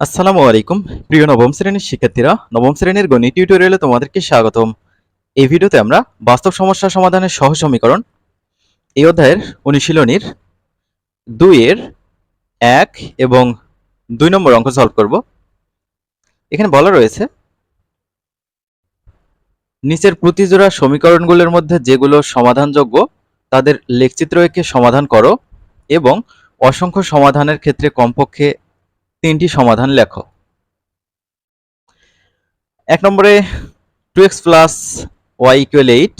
আসসালামু আলাইকুম। প্রিয় নবম শ্রেণির শিক্ষার্থীরা, নবম শ্রেণির গণিত টিউটোরিয়ালে তোমাদেরকে স্বাগতম। এই ভিডিওতে আমরা বাস্তব সমস্যা সমাধানের সহজ সমীকরণ এই অধ্যায়ের অনুশীলনীর দুইয়ের এক এবং দুই নম্বর অঙ্ক সলভ করব। এখানে বলা রয়েছে, নিচের প্রতিজোড়া সমীকরণগুলোর মধ্যে যেগুলো সমাধানযোগ্য, তাদের লেখচিত্র এঁকে সমাধান করো এবং অসংখ্য সমাধানের ক্ষেত্রে কমপক্ষে তিনটি সমাধান লেখো। এক নম্বরে two x plus y equal eight,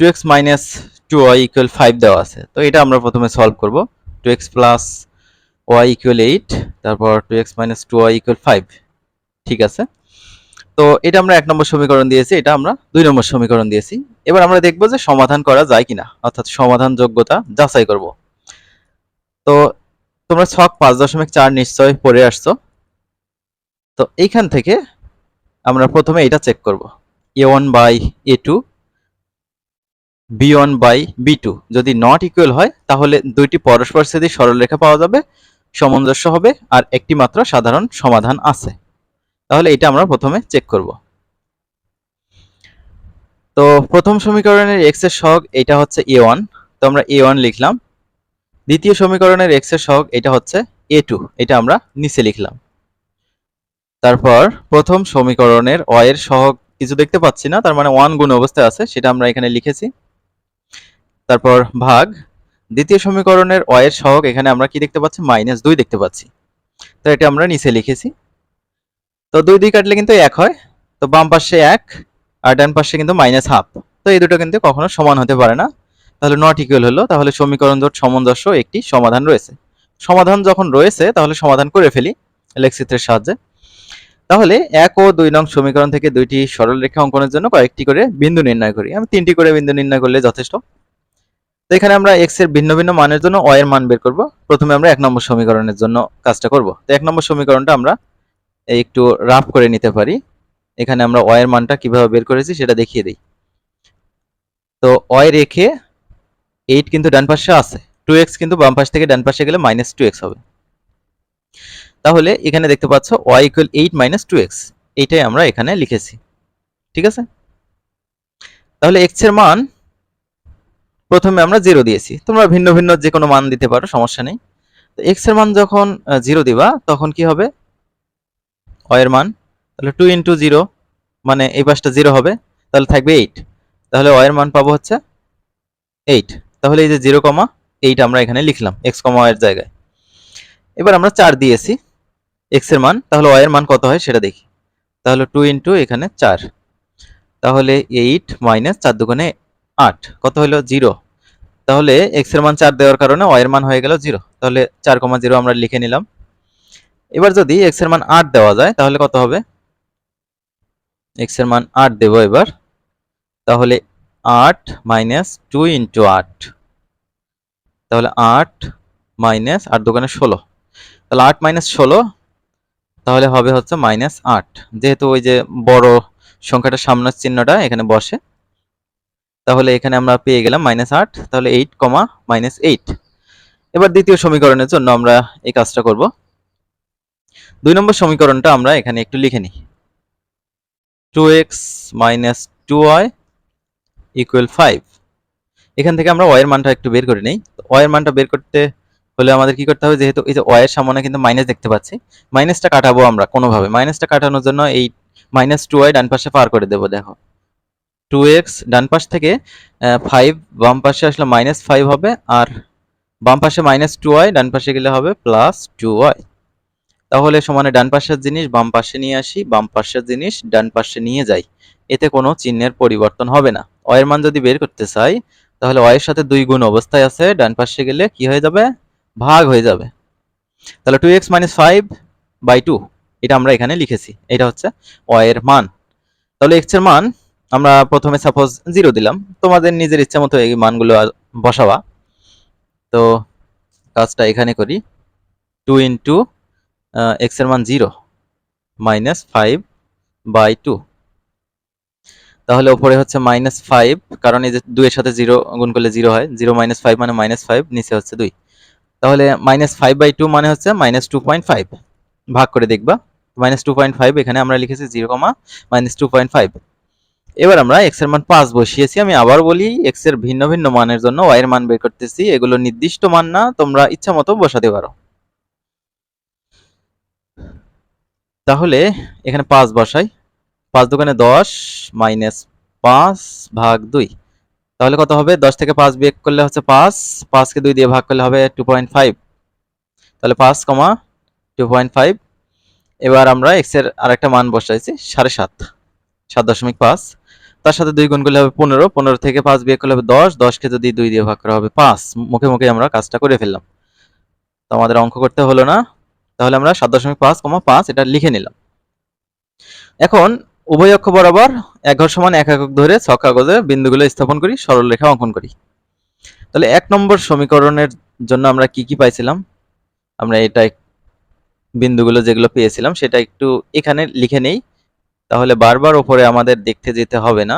two x minus two y equal five দেওয়া আছে। তো এটা আমরা প্রথমে সলভ করব। Two x plus y equal eight, তারপর two x minus two y equal five. ঠিক আছে? তো এটা আমরা এক নম্বর সমীকরণ দিয়েছি, এটা আমরা দুই নম্বর সমীকরণ দিয়েছি। এবার আমরা দেখব যে সমাধান করা যায় কিনা, অর্থাৎ সমাধান যোগ্যতা যাচাই করব। তো তোমরা ছক পাঁচ দশমিক চার নিশ্চয় পড়ে আসছো। তো এইখান থেকে আমরা প্রথমে এটা চেক করব। A one by A two B one by B two যদি নট ইকুয়াল হয়, তাহলে দুইটি পরস্পর ছেদি সরলরেখা পাওয়া যাবে, সামঞ্জস্য হবে, আর একটি মাত্র সাধারণ সমাধান আছে। তাহলে এটা আমরা প্রথমে চেক করব। তো প্রথম সমীকরণের এক্সের সহগ, এটা হচ্ছে এ ওয়ান তো আমরা এ ওয়ান লিখলাম। দ্বিতীয় সমীকরণের এক্সের সহগ এটা হচ্ছে এ টু এটা আমরা নিচে লিখলাম। তারপর প্রথম সমীকরণের অ এর সহগ কিছু দেখতে পাচ্ছি না, তার মানে ওয়ান গুণ অবস্থায় আছে, সেটা আমরা এখানে লিখেছি। তারপর ভাগ, দ্বিতীয় সমীকরণের অ এর সহগ এখানে আমরা কি দেখতে পাচ্ছি? মাইনাস দুই দেখতে পাচ্ছি। তো এটা আমরা নিচে লিখেছি। তো দুই দুই কাটলে কিন্তু এক হয়, তো বাম পাশে এক আর ডান পাশে কিন্তু মাইনাস হাফ তো এই দুটো কিন্তু কখনো সমান হতে পারে না। তাহলে নট ইকুয়াল হলো, তাহলে সমীকরণ জোট সামঞ্জস্য একটি সমাধান রয়েছে। সমাধান যখন রয়েছে, তাহলে সমাধান করে ফেলি লেখচিত্রের সাহায্যে। তাহলে এক ও দুই নং সমীকরণ থেকে দুইটি সরলরেখা অঙ্কনের জন্য কয়েকটি করে বিন্দু নির্ণয় করি। আমি তিনটি করে বিন্দু নির্ণয় করলে যথেষ্ট। তো এখানে আমরা এক্সের ভিন্ন ভিন্ন মানের জন্য অ এর মান বের করব। প্রথমে আমরা এক নম্বর সমীকরণের জন্য কাজটা করব। তো এক নম্বর সমীকরণটা আমরা একটু রাফ করে নিতে পারি। এখানে আমরা অ এর মানটা কীভাবে বের করেছি সেটা দেখিয়ে দিই। তো অয় রেখে এইট কিন্তু ডান পাশে আছে টু এক্স কিন্তু বাম পাশ থেকে ডান পাশে গেলে মাইনাস টু এক্স হবে। তাহলে এখানে দেখতে পাচ্ছ y equal eight minus two x এইটাই আমরা এখানে লিখেছি, ঠিক আছে? তাহলে এক্সের মান প্রথমে আমরা জিরো দিয়েছি, তোমরা ভিন্ন ভিন্ন যে কোনো মান দিতে পারো, সমস্যা নেই। তো এক্সের মান যখন জিরো দিবা, তখন কি হবে? ওয়াই এর মান, তাহলে টু ইন্টু জিরো মানে এই পাশটা জিরো হবে, তাহলে থাকবে এইট তাহলে ওয়াই এর মান পাবো হচ্ছে এইট তাহলে এই যে জিরো কমা এইট আমরা এখানে লিখলাম এক্স কমা এর জায়গায়। এবার আমরা চার দিয়েছি এক্সের মান, তাহলে ওয়াই এর মান কত হয় সেটা দেখি। তাহলে টু ইন্টু এখানে চার। তাহলে এইট মাইনাস চার দুগুণে আট, কত হলো? জিরো তাহলে এক্সের মান চার দেওয়ার কারণে ওয়াই এর মান হয়ে গেল জিরো তাহলে চার কমা জিরো আমরা লিখে নিলাম। এবার যদি এক্সের মান আট দেওয়া যায়, তাহলে কত হবে? এক্সের মান আট দেব এবার। তাহলে আট মাইনাস টু ইন্টু আট। তাহলে আট মাইনাস, আট দোকানে ষোলো। তাহলে আট মাইনাস ষোলো, তাহলে হবে হচ্ছে মাইনাস আট। যেহেতু ওই যে বড় সংখ্যাটা সামনের চিহ্নটা এখানে বসে, তাহলে এখানে আমরা পেয়ে গেলাম মাইনাস আট, তাহলে এইট কমা মাইনাস এইট। এবার দ্বিতীয় সমীকরণের জন্য আমরা এই কাজটা করব। দুই নম্বর সমীকরণটা আমরা এখানে একটু লিখে নিই। Two x minus two y equal five এখান থেকে আমরা ওয়ের মানটা একটু বের করে নিই। ওয়ের মানটা বের করতে হলে আমাদের কি করতে হবে? যেহেতু এই যে ওয়ের সামনে কিন্তু মাইনাস দেখতে পাচ্ছি। মাইনাসটা কাটাবো আমরা কোনোভাবে। মাইনাসটা কাটানোর জন্য এই মাইনাস টু ওয়াই ডান পাশে পার করে দেবো, দেখো। টু এক্স ডান পাশ থেকে ফাইভ বাম পাশে আসলে মাইনাস ফাইভ হবে আর বাম পাশে মাইনাস টু ওয়াই ডান পাশে গেলে হবে প্লাস টু ওয়াই তাহলে সমানে ডান পাশের জিনিস, বাম পাশে নিয়ে আসি, বাম পাশের জিনিস ডান পাশে নিয়ে যাই। এতে কোনো চিহ্নের পরিবর্তন হবে না। অয়ের মান যদি বের করতে চাই, তাহলে অয়ের সাথে দুই গুণ অবস্থায় আছে, ডান পাশে গেলে কি হয়ে যাবে? ভাগ হয়ে যাবে। তাহলে two x minus five by two এটা আমরা এখানে লিখেছি। এটা হচ্ছে অয়ের মান। তাহলে এক্সের মান আমরা প্রথমে সাপোজ জিরো দিলাম। তোমাদের নিজের ইচ্ছা মতো এই মানগুলো বসাবা। তো কাজটা এখানে করি। টু ইন্টু এক্সের মান zero minus five by two তাহলে ওপরে হচ্ছে মাইনাস ফাইভ কারণ এই যে দুইয়ের সাথে জিরো গুণ করলে জিরো হয়। জিরো মাইনাস ফাইভ মানে মাইনাস ফাইভ নিচে হচ্ছে দুই। তাহলে মাইনাস ফাইভ বাই টু মানে হচ্ছে মাইনাস টু পয়েন্ট ফাইভ ভাগ করে দেখবা। মাইনাস টু পয়েন্ট ফাইভ এখানে আমরা লিখেছি zero comma minus two point five এবার আমরা এক্সের মান পাঁচ বসিয়েছি। আমি আবার বলি এক্সের ভিন্ন ভিন্ন মানের জন্য ওয়াই এর মান বের করতেছি। এগুলো নির্দিষ্ট মান না, তোমরা ইচ্ছা মতো বসাতে পারো। তাহলে এখানে পাঁচ বসাই। পাঁচ দোকানে দশ মাইনাস পাঁচ ভাগ দুই। তাহলে কত হবে? দশ থেকে পাঁচ বিয়োগ করলে হচ্ছে পাঁচ। পাঁচকে দুই দিয়ে ভাগ করলে হবে টু পয়েন্ট ফাইভ তাহলে পাঁচ কমা টু পয়েন্ট ফাইভ এবার আমরা এক্সের আরেকটা মান বসাইছি, সাড়ে সাত। সাত দশমিক পাঁচ। তার সাথে দুই গুণ করলে হবে পনেরো। পনেরো থেকে পাঁচ বিয়োগ করলে হবে দশ। দশকে যদি দুই দিয়ে ভাগ করা হবে পাঁচ। মুখে মুখে আমরা কাজটা করে ফেললাম। তো আমাদের অঙ্ক করতে হলো না। তাহলে আমরা সাত দশমিক পাঁচ কমা পাঁচ এটা লিখে নিলাম। এখন উভয় অক্ষ বরাবর এক ঘর সমান এক একক ধরে ছক কাগজে বিন্দুগুলো স্থাপন করি, সরল রেখা অঙ্কন করি। তাহলে এক নম্বর সমীকরণের জন্য আমরা কি কি পাইছিলাম? আমরা এটা বিন্দুগুলো যেগুলো পেয়েছিলাম, সেটা একটু এখানে লিখে নেই। তাহলে বারবার ওপরে আমাদের দেখতে যেতে হবে না।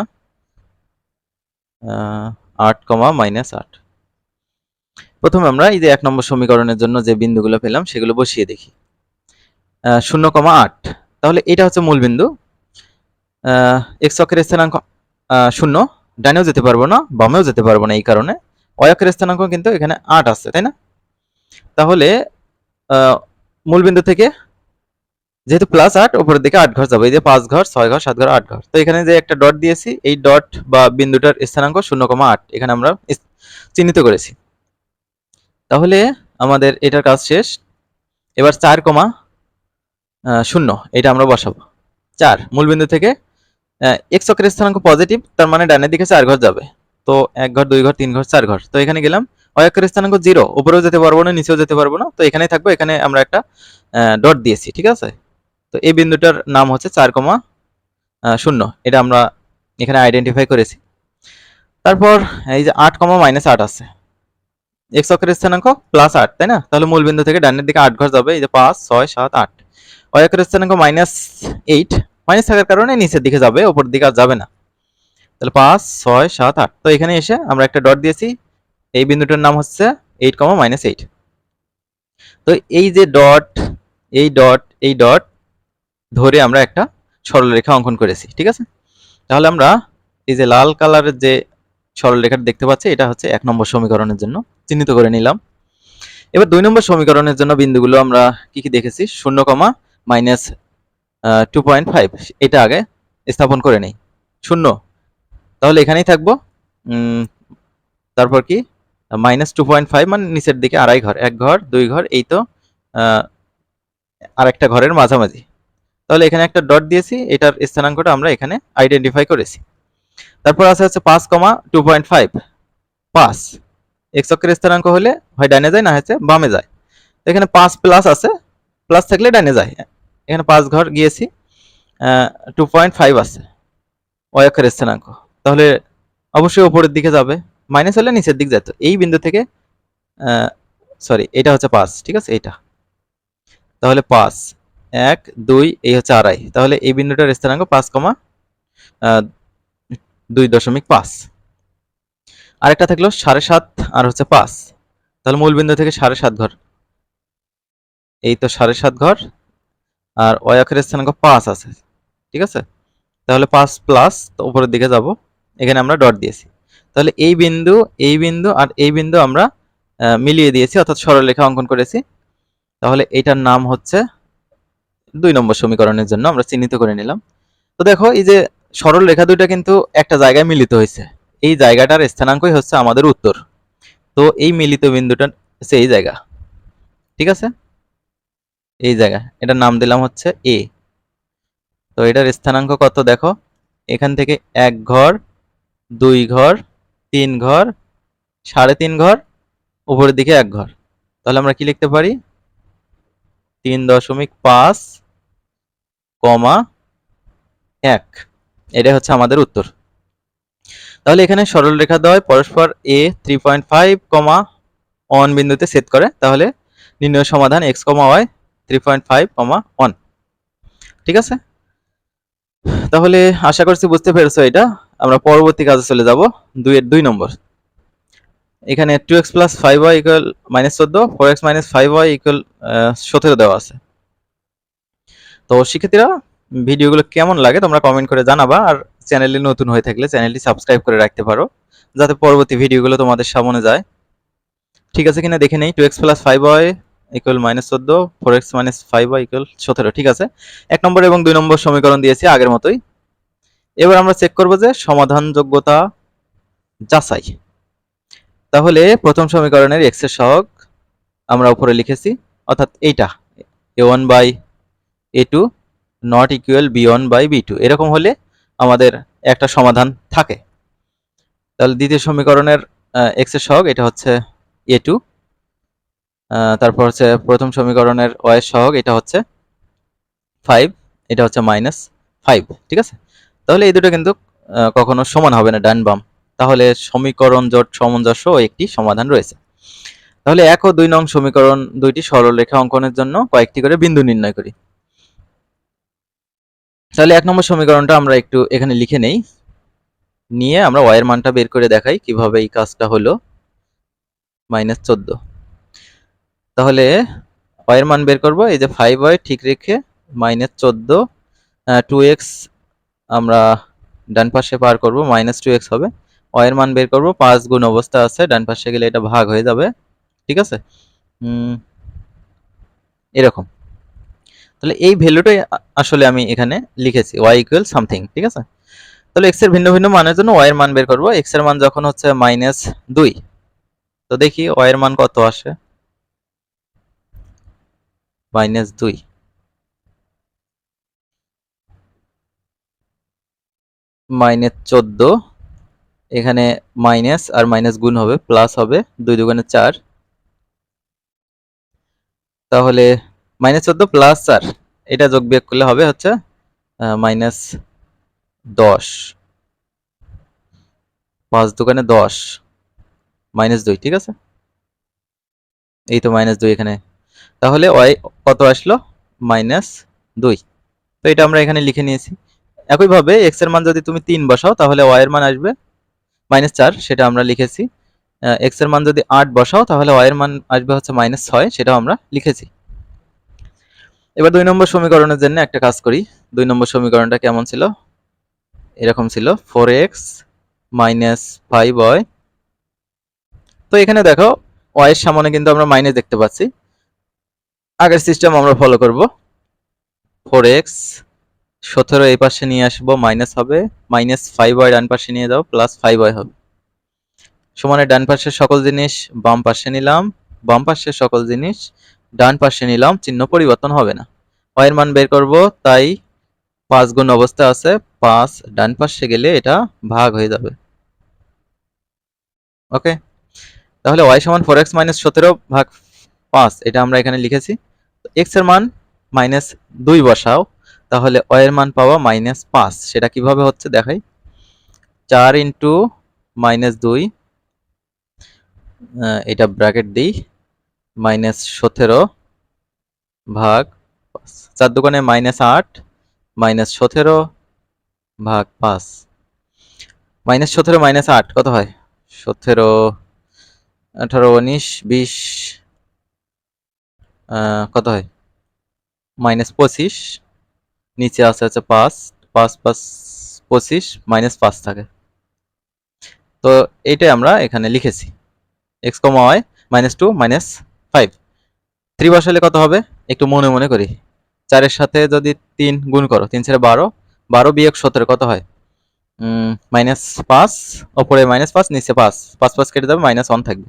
আট কমা মাইনাস আট। প্রথমে আমরা এই যে এক নম্বর সমীকরণের জন্য যে বিন্দুগুলো পেলাম, সেগুলো বসিয়ে দেখি। শূন্য কমা আট। তাহলে এটা হচ্ছে মূল বিন্দু। এক্স অক্ষের স্থানাঙ্ক শূন্য। ডানেও যেতে পারব না বামেও যেতে পারব না এই কারণে। অক্ষের স্থানাঙ্ক কিন্তু এখানে আট আছে তাই না? তাহলে আহ, মূল বিন্দু থেকে যেহেতু প্লাস আট উপরের দিকে আট ঘর যাবে। এই যে পাঁচ ঘর ছয় ঘর সাত ঘর আট ঘর। তো এখানে যে একটা ডট দিয়েছি এই ডট বা বিন্দুটার স্থানাঙ্ক শূন্য কমা আট। এখানে আমরা চিহ্নিত করেছি। তাহলে আমাদের এটার কাজ শেষ। এবার চার কমা শূন্য। এটা আমরা বসাবো। চার মূল বিন্দু থেকে এক্স অক্ষের স্থানাঙ্ক পজিটিভ তার মানে ডানের দিকে চার ঘর যাবে। তো এক ঘর, দুই ঘর, তিন ঘর, চার ঘর। তো এখানে গেলাম অক্ষের স্থানাঙ্ক জিরো উপরেও যেতে পারব না, নিচেও যেতে পারব না। তো এখানেই থাকব, এখানে আমরা একটা ডট দিয়েছি, ঠিক আছে? তো এই বিন্দুটার নাম হচ্ছে চার কমা শূন্য। এটা আমরা এখানে আইডেন্টিফাই করেছি। তারপর এই যে আট কমা মাইনাস আট আছে। এক্স অক্ষের স্থানাঙ্ক প্লাস আট, তাই না? তাহলে মূল বিন্দু থেকে ডানের দিকে আট ঘর যাবে, এই যে পাঁচ, ছয়, সাত, আট। অয় অক্ষের স্থানাঙ্ক মাইনাস এইট মাইনাস থাকার কারণে নিচের দিকে যাবে, ওপর দিকে আর যাবে না। তাহলে পাঁচ, ছয়, সাত, আট। তো এখানে এসে আমরা একটা ডট দিয়েছি। এই বিন্দুটার নাম হচ্ছে এইট কমা মাইনাস এইট তো এই যে ডট এই ডট এই ডট ধরে আমরা একটা সরলরেখা অঙ্কন করেছি, ঠিক আছে? তাহলে আমরা এই যে লাল কালারের যে সরলরেখাটা দেখতে পাচ্ছি, এটা হচ্ছে এক নম্বর সমীকরণের জন্য চিহ্নিত করে নিলাম। এবার দুই নম্বর সমীকরণের জন্য বিন্দুগুলো আমরা কি কি দেখেছি? শূন্য comma minus two point five এটা আগে স্থাপন করে নেই। শূন্য। তাহলে এখানেই থাকব। তারপর কি? মাইনাস টু পয়েন্ট ফাইভ মানে নিচের দিকে আড়াই ঘর এক ঘর দুই ঘর এই তো আহ, আরেকটা ঘরের মাঝামাঝি। তাহলে এখানে একটা ডট দিয়েছি এটার স্থানাঙ্কটা আমরা এখানে আইডেন্টিফাই করেছি। তারপর আছে হচ্ছে পাঁচ কমা টু পয়েন্ট ফাইভ পাঁচ। এক্স অক্ষের স্থানাঙ্ক হলে হয় ডাইনে যায় না হচ্ছে বামে যায়। তো এখানে পাঁচ প্লাস আছে প্লাস থাকলে ডাইনে যায়। এখানে পাঁচ ঘর গিয়েছি টু পয়েন্ট ফাইভ আছে অক্ষের স্থানাঙ্ক। তাহলে অবশ্যই ওপরের দিকে যাবে মাইনাস হলে নিচের দিক যেত এই বিন্দু থেকে সরি এটা হচ্ছে পাঁচ, ঠিক আছে? এইটা। তাহলে পাঁচ, এক, দুই, এই হচ্ছে আড়াই। তাহলে এই বিন্দুটার স্থানাঙ্ক পাঁচ কমা দুই দশমিক পাঁচ। আরেকটা থাকল সাড়ে সাত আর হচ্ছে পাঁচ। তাহলে মূল বিন্দু থেকে সাড়ে সাত ঘর। এই তো সাড়ে সাত ঘর আর ওই অক্ষের স্থানাঙ্ক পাঁচ আছে, ঠিক আছে? তাহলে পাঁচ প্লাস তো উপরের দিকে যাব। এখানে আমরা ডট দিয়েছি। তাহলে এই বিন্দু এই বিন্দু আর এই বিন্দু আমরা মিলিয়ে দিয়েছি, অর্থাৎ সরলরেখা অঙ্কন করেছি। তাহলে এটার নাম হচ্ছে দুই নম্বর সমীকরণের জন্য, আমরা চিহ্নিত করে নিলাম। তো দেখো, এই যে সরল রেখা দুইটা কিন্তু একটা জায়গায় মিলিত হয়েছে। এই জায়গাটার স্থানাঙ্কই হচ্ছে আমাদের উত্তর। তো এই মিলিত বিন্দুটা এই জায়গা, ঠিক আছে? এই জায়গা এটার নাম দিলাম হচ্ছে এ তো এটার স্থানাঙ্ক কত দেখো? এখান থেকে এক ঘর, দুই ঘর, তিন ঘর, সাড়ে তিন ঘর, উপরের দিকে এক ঘর। তাহলে আমরা কি লিখতে পারি? তিন দশমিক পাঁচ, কমা এক। এটাই হচ্ছে আমাদের উত্তর। তাহলে এখানে সরল রেখা দেওয়ায় পরস্পর এ three point five comma one বিন্দুতে সেট করে। তাহলে নির্ণয় সমাধান x comma y three point five comma one ঠিক আছে? তাহলে আশা করছি বুঝতে পেরেছ এটা। আমরা পরবর্তী কাজে চলে যাব। দুইয়ের দুই নম্বর। এখানে two x plus five y equal minus চোদ্দ four x minus five y equal সতেরো দেওয়া আছে। তো শিক্ষার্থীরা, ভিডিওগুলো কেমন লাগে তোমরা কমেন্ট করে জানাবা। আর চ্যানেলে নতুন হয়ে থাকলে চ্যানেলটি সাবস্ক্রাইব করে রাখতে পারো, যাতে পরবর্তী ভিডিওগুলো তোমাদের সামনে যায়। ঠিক আছে কিনা দেখে নেই। Two x plus five y equal minus চোদ্দ four x minus five y equal সতেরো, ঠিক আছে? এক নম্বর এবং দুই নম্বর সমীকরণ দিয়েছি আগের মতোই। এবার আমরা চেক করব যে সমাধান যোগ্যতা যাচাই। তাহলে প্রথম সমীকরণের এক্সের সহগ আমরা উপরে লিখেছি, অর্থাৎ এইটা A one by A two not equal B one by B two এরকম হলে আমাদের একটা সমাধান থাকে। তাহলে দ্বিতীয় সমীকরণের এক্সের সহগ এটা হচ্ছে এ টু তারপর হচ্ছে প্রথম সমীকরণের ওয়াই এর সহগ, এটা হচ্ছে ফাইভ এটা হচ্ছে মাইনাস ফাইভ ঠিক আছে? তাহলে এই দুটো কিন্তু কখনো সমান হবে না, ডান বাম। তাহলে সমীকরণ জোট সামঞ্জস্য একটি সমাধান রয়েছে। তাহলে এক ও দুই নং সমীকরণ দুইটি সরলরেখা অঙ্কনের জন্য কয়েকটি করে বিন্দু নির্ণয় করি। তাহলে এক নম্বর সমীকরণটা আমরা একটু এখানে লিখে নেই। নিয়ে আমরা ওয়াইয়ের মানটা বের করে দেখাই কীভাবে এই কাজটা হলো। মাইনাস চোদ্দ। তাহলে ওয়াইয়ের মান বের করব, এই যে ফাইভ ওয়াই ঠিক রেখে মাইনাস চোদ্দ টু এক্স আমরা ডান পাশে পার করব মাইনাস টু এক্স হবে। ওয়াইয়ের মান বের করব, পাঁচ গুণ অবস্থা আছে, ডান পাশে গেলে এটা ভাগ হয়ে যাবে, ঠিক আছে? এরকম। তাহলে এই ভ্যালুটাই আসলে আমি এখানে লিখেছি ওয়াই ইকুয়াল সামথিং ঠিক আছে? তাহলে এক্সের ভিন্ন ভিন্ন মানের জন্য ওয়াই মান বের করব এক্সের মান যখন হচ্ছে মাইনাস দুই, তো দেখি ওয়াই এর মান কত আসে? মাইনাস দুই। মাইনাস চোদ্দ, এখানে মাইনাস আর মাইনাস গুণ হবে প্লাস হবে, দুই দুগুণে চার। তাহলে মাইনাস চোদ্দ প্লাস চার এটা যোগ বিয়োগ করলে হবে হচ্ছে মাইনাস দশ। পাঁচ দোকানে দশ মাইনাস দুই, ঠিক আছে? এই তো মাইনাস দুই এখানে তাহলে ওয়াই কত আসলো? মাইনাস দুই। তো এটা আমরা এখানে লিখে নিয়েছি। একইভাবে এক্সের মান যদি তুমি তিন বসাও, তাহলে ওয়াই এর মান আসবে মাইনাস চার, সেটা আমরা লিখেছি। এক্সের মান যদি আট বসাও, তাহলে ওয়াই এর মান আসবে হচ্ছে মাইনাস ছয়, সেটাও আমরা লিখেছি। এবার দুই নম্বর সমীকরণের জন্য একটা কাজ করি। দুই নম্বর সমীকরণটা কেমন ছিল? এরকম ছিল। Four x minus five y তো এখানে দেখো ওয়াই এর সামনে কিন্তু আমরা মাইনাস দেখতে পাচ্ছি। আগের সিস্টেম আমরা ফলো করব। ফোর এক্স সতেরো এই পাশে নিয়ে আসব মাইনাস হবে মাইনাস ফাইভ ওয়াই ডান পাশে নিয়ে যাও প্লাস ফাইভ ওয়াই হবে। সমানে ডান পাশের সকল জিনিস, বাম পাশে নিলাম, বাম পাশের সকল জিনিস, ডান পাশে নিলাম, চিহ্ন পরিবর্তন হবে না। ওয়াইয়ের মান বের করব, তাই পাঁচ গুণ অবস্থা আছে, পাঁচ ডান পাশে গেলে এটা ভাগ হয়ে যাবে। ওকে তাহলে ওয়াই সমান ফোর এক্স মাইনাস সতেরো ভাগ পাঁচ, এটা আমরা এখানে লিখেছি। এক্সের মান মাইনাস দুই বসাও, তাহলে ওয়াই এর মান পাওয়া মাইনাস পাঁচ। সেটা কীভাবে হচ্ছে দেখাই? চার ইন্টু মাইনাস দুই এটা ব্র্যাকেট দিই মাইনাস সতেরো ভাগ পাঁচ। চার দোকানে মাইনাস আট মাইনাস সতেরো ভাগ পাঁচ। মাইনাস সতেরো মাইনাস আট, কত হয়? সতেরো, আঠারো, উনিশ, বিশ কত হয়? মাইনাস পঁচিশ, নিচে আছে হচ্ছে পাঁচ পাঁচ পাঁচ পঁচিশ, মাইনাস পাঁচ থাকে। তো এইটাই আমরা এখানে লিখেছি। X comma y minus two minus five. Three বসালে কত হবে? একটু মনে মনে করি। চারের সাথে যদি তিন গুণ করো, তিন ছেড়ে বারো বারো বিয়োগ সতেরো কত হয়? মাইনাস পাঁচ, ওপরে মাইনাস পাঁচ, নিচে পাঁচ। পাঁচ পাঁচ কেটে যাবে, মাইনাস ওয়ান থাকবে।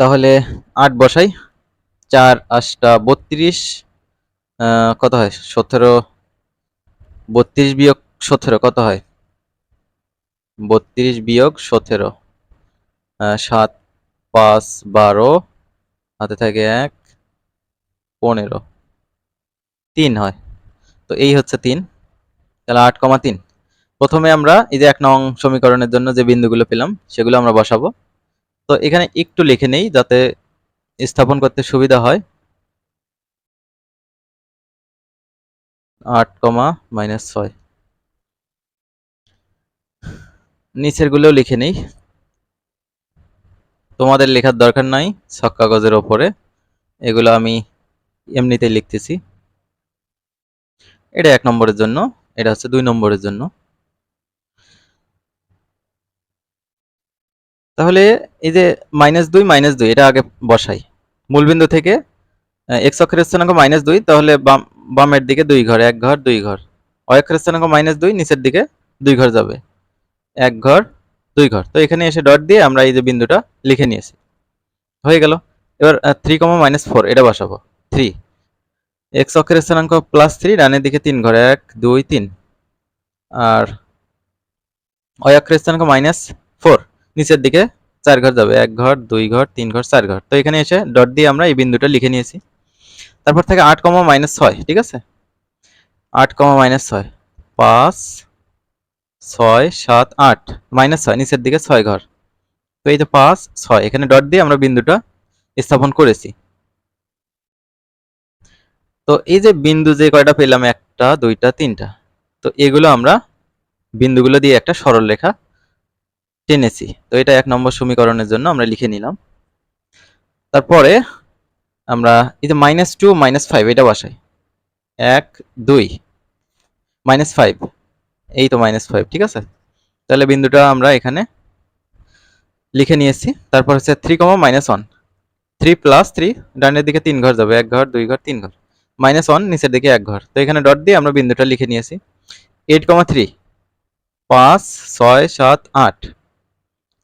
তাহলে আট বসাই, চার, আটটা বত্রিশ কত হয়? সতেরো, বত্রিশ বিয়োগ সতেরো, কত হয়? বত্রিশ বিয়োগ সতেরো সাত, পাঁচ, বারো, হাতে থাকে এক, পনেরো, তিন হয়। তো এই হচ্ছে তিন, তাহলে আট কমা তিন। প্রথমে আমরা এই যে এক নং সমীকরণের জন্য যে বিন্দুগুলো পেলাম, সেগুলো আমরা বসাবো। তো এখানে একটু লিখে নেই যাতে স্থাপন করতে সুবিধা হয়। আট কমা মাইনাস ছয়। নিচের গুলোও লিখে নেই। তোমাদের লেখার দরকার নাই ছক কাগজের ওপরে। এগুলো আমি এমনিতেই লিখতেছি। এটা এক নম্বরের জন্য, এটা হচ্ছে দুই নম্বরের জন্য। তাহলে এই যে মাইনাস দুই মাইনাস দুই, এটা আগে বসাই। মূলবিন্দু থেকে এক্স অক্ষের স্থানাঙ্ক মাইনাস দুই, তাহলে বাম, বামের দিকে দুই ঘর, এক ঘর, দুই ঘর। অক্ষের স্থানাঙ্ক মাইনাস দুই, নিচের দিকে দুই ঘর যাবে। এক ঘর, দুই ঘর। তো এখানে এসে ডট দিয়ে আমরা এই যে বিন্দুটা লিখে নিয়েছি। হয়ে গেল। এবার থ্রি কমা মাইনাস ফোর এটা বসাবো। থ্রি এক্স অক্ষের স্থানাঙ্ক প্লাস থ্রি ডানের দিকে তিন ঘর, এক, দুই, তিন। আর অক্ষের স্থানাঙ্ক মাইনাস ফোর নিচের দিকে চার ঘর যাবে। এক ঘর, দুই ঘর, তিন ঘর, চার ঘর। তো এখানে এসে ডট দিয়ে আমরা এই বিন্দুটা লিখে নিয়েছি। তারপর থেকে আট কমা মাইনাস ছয়, ঠিক আছে? আট কমা মাইনাস ছয়, পাঁচ, ছয়, সাত, আট মাইনাস ছয়, নিচের দিকে ছয় ঘর। তো এই যে পাঁচ, ছয়, এখানে ডট দিয়ে আমরা বিন্দুটা স্থাপন করেছি। তো এই যে বিন্দু যে কয়টা পেলাম? একটা, দুইটা, তিনটা। তো এগুলো আমরা বিন্দুগুলো দিয়ে একটা সরল রেখা টেনেছি। তো এটা এক নম্বর সমীকরণের জন্য আমরা লিখে নিলাম। তারপরে আমরা এই যে মাইনাস টু মাইনাস ফাইভ এটা বসাই। এক, দুই মাইনাস ফাইভ এই তো মাইনাস ফাইভ ঠিক আছে? তাহলে বিন্দুটা আমরা এখানে লিখে নিয়েছি। তারপর হচ্ছে three comma minus one three plus three ডানের দিকে তিন ঘর যাবে। এক ঘর, দুই ঘর, তিন ঘর। মাইনাস ওয়ান নিচের দিকে এক ঘর। তো এখানে ডট দিয়ে আমরা বিন্দুটা লিখে নিয়েছি। এইট কমা থ্রি পাঁচ, ছয়, সাত, আট।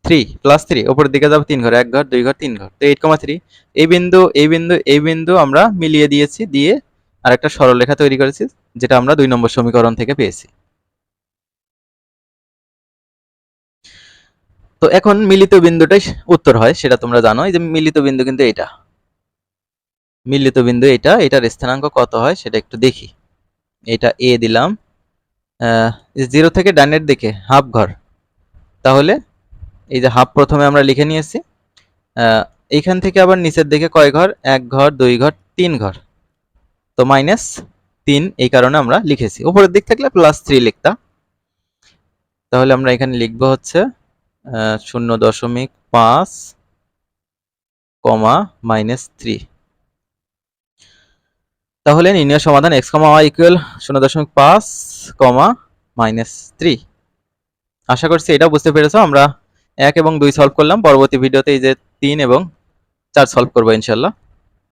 থ্রি প্লাস থ্রি ওপরের দিকে যাবে তিন ঘর, এক ঘর, দুই ঘর, তিন ঘর। তো এইট কমা থ্রি এই বিন্দু এই বিন্দু এই বিন্দু আমরা মিলিয়ে দিয়েছি, দিয়ে আর একটা সরলরেখা তৈরি করেছি, যেটা আমরা দুই নম্বর সমীকরণ থেকে পেয়েছি। তো এখন মিলিত বিন্দুটাই উত্তর হয়, সেটা তোমরা জানো এই যে মিলিত বিন্দু কিন্তু এটা মিলিত বিন্দু এটা এটার স্থানাঙ্ক কত হয় সেটা একটু দেখি। এটা এ দিলাম জিরো থেকে ডানের দিকে হাফ ঘর। তাহলে এই যে হাফ প্রথমে আমরা লিখে নিয়েছি এইখান থেকে আবার নিচের দিকে কয় ঘর? এক ঘর, দুই ঘর, তিন ঘর। তো মাইনাস তিন, এই কারণে আমরা লিখেছি। উপরের দিক থাকলে প্লাস থ্রি লিখতাম তাহলে আমরা এখানে লিখব হচ্ছে শূন্য দশমিক পাঁচ কমা মাইনাস থ্রি তাহলে নির্ণয় সমাধান এক্স কমা ওয়াই ইকুয়াল শূন্য দশমিক পাঁচ কমা মাইনাস থ্রি আশা করছি এটা বুঝতে পেরেছ, আমরা এক এবং দুই সলভ করলাম। পরবর্তী ভিডিওতে এই যে তিন এবং চার সলভ করব ইনশাল্লাহ।